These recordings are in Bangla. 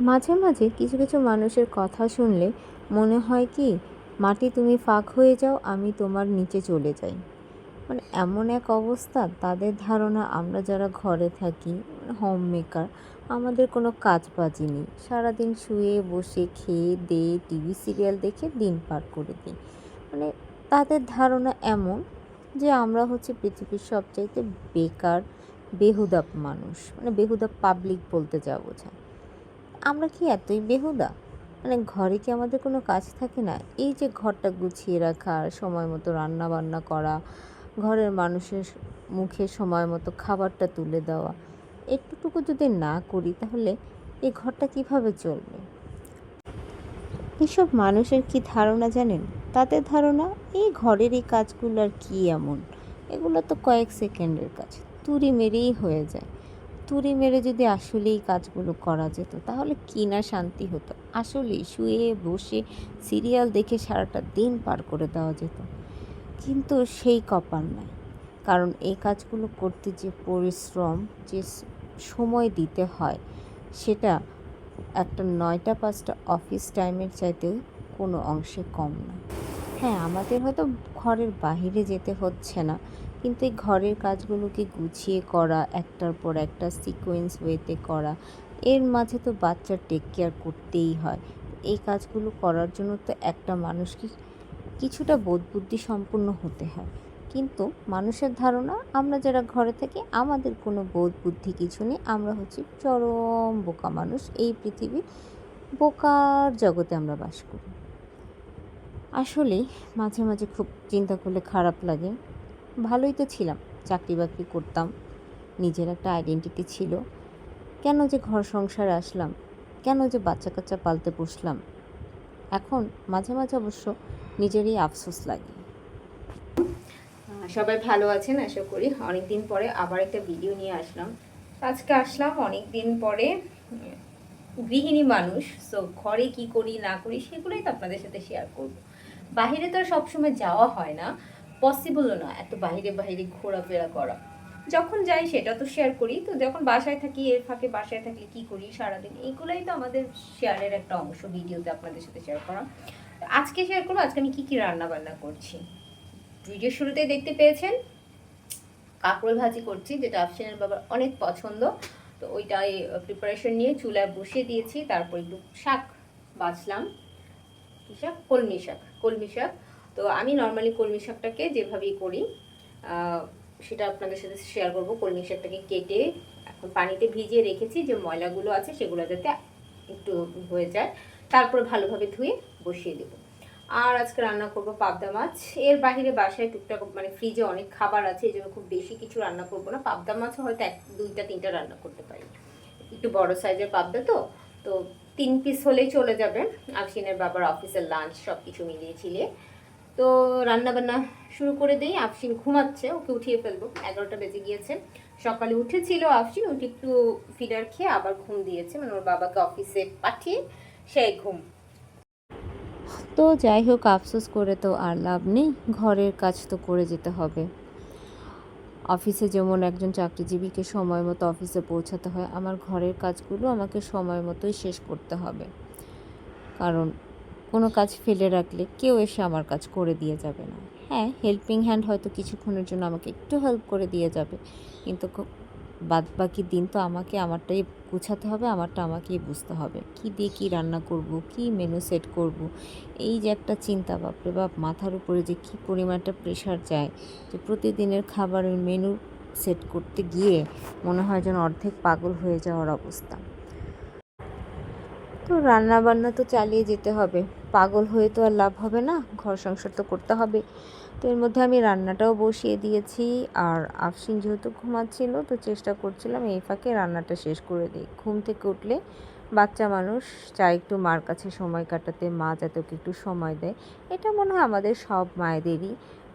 মাঝে মাঝে কিছু কিছু মানুষের কথা শুনলে মনে হয় কি, মাটি তুমি ফাঁক হয়ে যাও, আমি তোমার নিচে চলে যাই। মানে এমন এক অবস্থা, তাদের ধারণা আমরা যারা ঘরে থাকি হোম মেকার আমাদের কোনো কাজ বাজি নেই। সারাদিন শুয়ে বসে খেয়ে দিয়ে টিভি সিরিয়াল দেখে দিন পার করে দিই। মানে তাদের ধারণা এমন যে আমরা হচ্ছে পৃথিবীর সবচাইতে বেকার, বেহুদা মানুষ। মানে বেহুদা পাবলিক বলতে যা বোঝায়। আমরা কি এতই বেহুদা? মানে ঘরে কি আমাদের কোনো কাজ থাকে না? এই যে ঘরটা গুছিয়ে রাখা, সময় মতো রান্না বান্না করা, ঘরের মানুষের মুখে সময় মতো খাবারটা তুলে দেওয়া একটুটুকু যদি না করি তাহলে এই ঘরটা কীভাবে চলবে? এসব মানুষের কি ধারণা জানেন? তাদের ধারণা, এই ঘরের এই কাজগুলো আর কি এমন? এগুলো তো কয়েক সেকেন্ডের কাজ, তুড়ি মেরেই হয়ে যায়। তুড়ি মেরে যদি আসলেই কাজগুলো করা যেত, তাহলে কি না শান্তি হতো? আসলেই শুয়ে বসে সিরিয়াল দেখে সারাটা দিন পার করে দেওয়া যেত। কিন্তু সেই কপাল নাই। কারণ এই কাজগুলো করতে যে পরিশ্রম, যে সময় দিতে হয়, সেটা একটা নয়টা পাঁচটা অফিস টাইমের চাইতেও কোনো অংশে কম না। হ্যাঁ আমাদের হয়তো ঘরের বাহিরে যেতে হচ্ছে না। কিন্তু এই ঘরের কাজগুলোকে গুছিয়ে করা, একটার পর একটা সিকোয়েন্স ওয়েতে করা, এর মাঝে তো বাচ্চার টেক কেয়ার করতেই হয়। এই কাজগুলো করার জন্য তো একটা মানুষকে কিছুটা বোধ বুদ্ধি সম্পন্ন হতে হয়। কিন্তু মানুষের ধারণা, আমরা যারা ঘরে থাকি, আমাদের কোনো বোধ বুদ্ধি কিছু নেই। আমরা হচ্ছি চরম বোকা মানুষ। এই পৃথিবীর বোকার জগতে আমরা বাস করি। আসলেই মাঝে মাঝে খুব চিন্তা করলে খারাপ লাগে। ভালোই তো ছিলাম, চাকরি বাকরি করতাম, নিজের একটা আইডেন্টিটি ছিল। কেন যে ঘর সংসারে আসলাম, কেন যে বাচ্চা কাচ্চা পালতে বসলাম। এখন মাঝে মাঝে অবশ্য নিজেরই আফসোস লাগে। সবাই ভালো আছেন, আশা করি। অনেক দিন পরে আবার একটা ভিডিও নিয়ে আসলাম। আজকে আসলাম অনেক দিন পরে, গৃহিণী মানুষ সো ঘরে কি করি, না করি, সেগুলোই তো আপনাদের সাথে শেয়ার করব। বাইরে তো সবসময় যাওয়া হয় না। পসিবলও না এত বাইরে বাইরে ঘোরাফেরা করা। যখন যাই সেটা তো শেয়ার করি। তো যখন বাসায় থাকি, এর ফাঁকে বাসায় থাকলে কি করি সারাদিন? এইগুলোই তো আমাদের শেয়ারের একটা অংশ ভিডিওতে আপনাদের সাথে শেয়ার করা। আজকে শেয়ার করব, আজকে আমি কি কি রান্না বান্না করছি? ভিডিও শুরুতে দেখতে পেয়েছেন কাঁকরোল ভাজি করছি, যেটা আফসিনের বাবার অনেক পছন্দ। তো ওইটাই প্রিপারেশন নিয়ে চুলায় বসিয়ে দিয়েছি, তারপর একটু শাক বাছলাম। কি শাক? কলমি শাক। কলমি শাক। তো আমি নর্মালি কলমি শাকটাকে যেভাবেই করি সেটা আপনাদের সাথে শেয়ার করব। কলমি শাকটাকে কেটে এখন পানিতে ভিজিয়ে রেখেছি, যে ময়লাগুলো আছে সেগুলো যাতে একটু হয়ে যায়, তারপর ভালোভাবে ধুয়ে বসিয়ে দেবো। আর আজকে রান্না করব পাবদা মাছ। এর বাইরে বাসায় টুকটাক মানে ফ্রিজে অনেক খাবার আছে, এই জন্য খুব বেশি কিছু রান্না করব না। পাবদা মাছ হয়তো এক, দুইটা, তিনটা রান্না করতে পারি। একটু বড় সাইজের পাবদা তো তো তিন পিস হলেই চলে যাবে। আফসিনের বাবার অফিসের লাঞ্চ সব কিছু মিলিয়ে ছিলিয়ে। তো রান্না বান্না শুরু করে দিই। আফসিন ঘুমাচ্ছে, ওকে উঠিয়ে ফেলব। এগারোটা বেজে গিয়েছে। সকালে উঠেছিল আফসিন উঠে একটু ফিডার খেয়ে আবার ঘুম দিয়েছে। মানে ওর বাবাকে অফিসে পাঠিয়ে সেই ঘুম। তো যাই হোক, আফসোস করে তো আর লাভ নেই। ঘরের কাজ তো করে যেতে হবে। অফিসে যেমন একজন চাকরিজীবীকে সময় মতো অফিসে পৌঁছাতে হয়, আমার ঘরের কাজগুলো আমাকে সময় মতোই শেষ করতে হবে। কারণ কোনো কাজ ফেলে রাখলে কেউ এসে আমার কাজ করে দিয়ে যাবে না। হ্যাঁ হেল্পিং হ্যান্ড হয়তো কিছুক্ষণের জন্য আমাকে একটু হেল্প করে দিয়ে যাবে, কিন্তু বাদ বাকি দিন তো আমাকে, আমারটাই গুছাতে হবে, আমারটা আমাকেই বুঝতে হবে। কি দিয়ে কী রান্না করব, কি মেনু সেট করব, এই যে একটা চিন্তা, বাপরে বাপ, মাথার উপরে যে কী পরিমাণটা প্রেশার যায় যে প্রতিদিনের খাবারের মেনু সেট করতে গিয়ে মনে হয় যেন অর্ধেক পাগল হয়ে যাওয়ার অবস্থা। তো রান্না বান্না তো চালিয়ে যেতে হবে। পাগল হয়ে তো আর লাভ হবে না, ঘর সংসার তো করতে হবে। তো এর মধ্যে আমি রান্নাটাও বসিয়ে দিয়েছি, আর আফসিন যেহেতু ঘুমাচ্ছিল, তো চেষ্টা করছিলাম এই ফাঁকে রান্নাটা শেষ করে দিই। ঘুম থেকে উঠলে বাচ্চা মানুষ চায় একটু মার কাছে সময় কাটাতে, মা যাতে একটু সময় দেয়। এটা মনে হয় আমাদের সব মায়েদেরই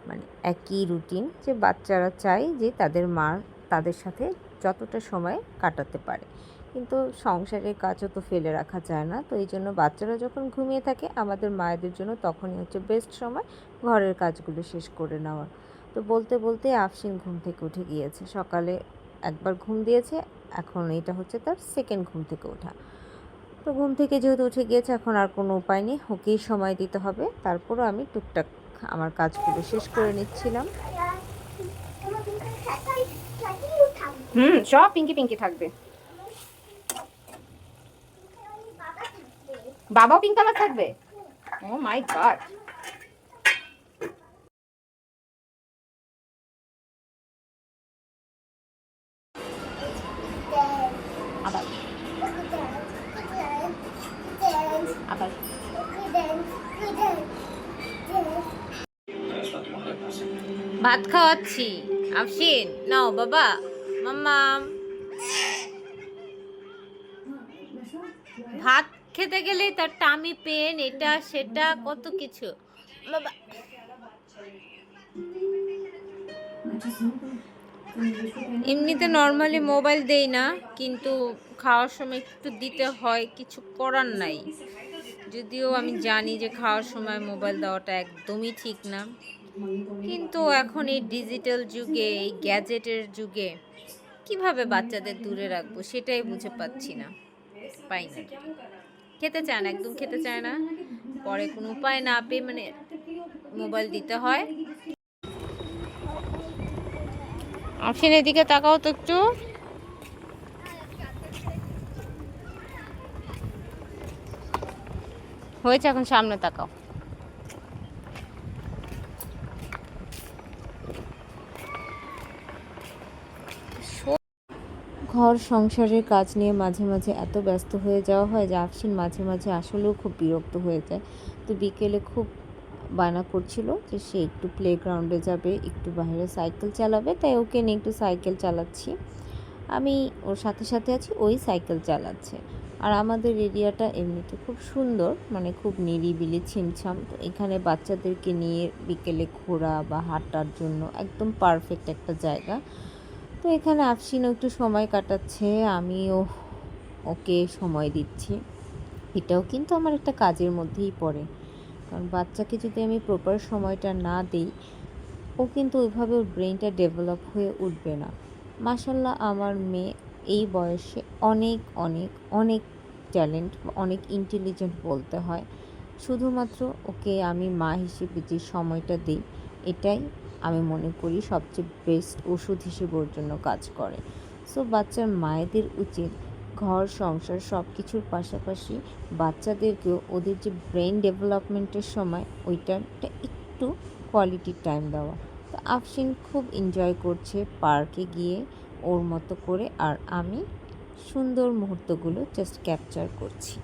মানে একই রুটিন যে বাচ্চারা চায় যে তাদের মা তাদের সাথে যতটা সময় কাটাতে পারে। কিন্তু সংসারের কাজও তো ফেলে রাখা যায় না। তো এই জন্য বাচ্চারা যখন ঘুমিয়ে থাকে, আমাদের মায়েদের জন্য তখনই হচ্ছে বেস্ট সময় ঘরের কাজগুলো শেষ করে নেওয়া। তো বলতে বলতে আফসিন ঘুম থেকে উঠে গিয়েছে। সকালে একবার ঘুম দিয়েছে, এখন এটা হচ্ছে তার সেকেন্ড ঘুম থেকে ওঠা। তো ঘুম থেকে যেহেতু উঠে গিয়েছে, এখন আর কোনো উপায় নেই, ওকেই সময় দিতে হবে। তারপরও আমি টুকটাক আমার কাজগুলো শেষ করে নিচ্ছিলাম। হুম, সব পিঙ্কি পিঙ্কি থাকবে। বাবাও পিঙ্ক কালার থাকবে? ও মাই গড ভাত খাওয়াচ্ছি। আফসিন নাও বাবা। মাম্মাম। ভাত খেতে গেলে তার টামি পেন এটা, সেটা, কত কিছু। এমনিতে নর্মালি মোবাইল দেই না, কিন্তু খাওয়ার সময় একটু দিতে হয়, কিছু করার নাই। যদিও আমি জানি যে খাওয়ার সময় মোবাইল দেওয়াটা একদমই ঠিক না। কিন্তু এখন এই ডিজিটাল যুগে, এই গ্যাজেটের যুগে, কীভাবে বাচ্চাদের দূরে রাখব সেটাই বুঝে পাচ্ছি না। পাই না। খেতে চায় না, একদম খেতে চায় না। পরে কোনো উপায় না পেয়ে মানে মোবাইল দিতে হয়। আফিন, এদিকে তাকাও তো একটু। হয়েছে এখন, সামনে তাকাও। ঘর, সংসারের কাজ নিয়ে মাঝে মাঝে এত ব্যস্ত হয়ে যাওয়া হয় যে আফসিন মাঝে মাঝে আসলেও খুব বিরক্ত হয়ে যায়। তো বিকেলে খুব বায়না করছিল যে সে একটু প্লেগ্রাউন্ডে যাবে, একটু বাইরে সাইকেল চালাবে, তাই ওকে নিয়ে একটু সাইকেল চালাচ্ছি। আমি ওর সাথে সাথে আছি, ওই সাইকেল চালাচ্ছে। আর আমাদের এরিয়াটা এমনিতে খুব সুন্দর মানে খুব নিরিবিলি, ছিমছাম। তো এখানে বাচ্চাদেরকে নিয়ে বিকেলে ঘোরা বা হাঁটার জন্য একদম পারফেক্ট একটা জায়গা। তো এখানে আফসিনও একটু সময় কাটাচ্ছে, আমিও ওকে সময় দিচ্ছি। এটাও কিন্তু আমার একটা কাজের মধ্যেই পড়ে। কারণ বাচ্চাকে যদি আমি প্রপার সময়টা না দিই, ও কিন্তু ওইভাবে ওর ব্রেনটা ডেভেলপ হয়ে উঠবে না। মাসাল্লাহ আমার মেয়ে এই বয়সে অনেক অনেক অনেক ট্যালেন্ট অনেক ইন্টেলিজেন্ট বলতে হয়। শুধুমাত্র ওকে আমি মা হিসেবে যে সময়টা দিই, এটাই আমি মনে করি সবচেয়ে বেস্ট ওষুধ হিসেবে ওর জন্য কাজ করে। সো বাচ্চার মায়েদের উচিত ঘর, সংসার সব কিছুর পাশাপাশি বাচ্চাদেরকেও ওদের যে ব্রেন ডেভেলপমেন্টের সময় ওই টাইমটা একটু কোয়ালিটি টাইম দেওয়া। তো আফসিন খুব এনজয় করছে পার্কে গিয়ে ওর মতো করে আর আমি সুন্দর মুহূর্তগুলো জাস্ট ক্যাপচার করছি।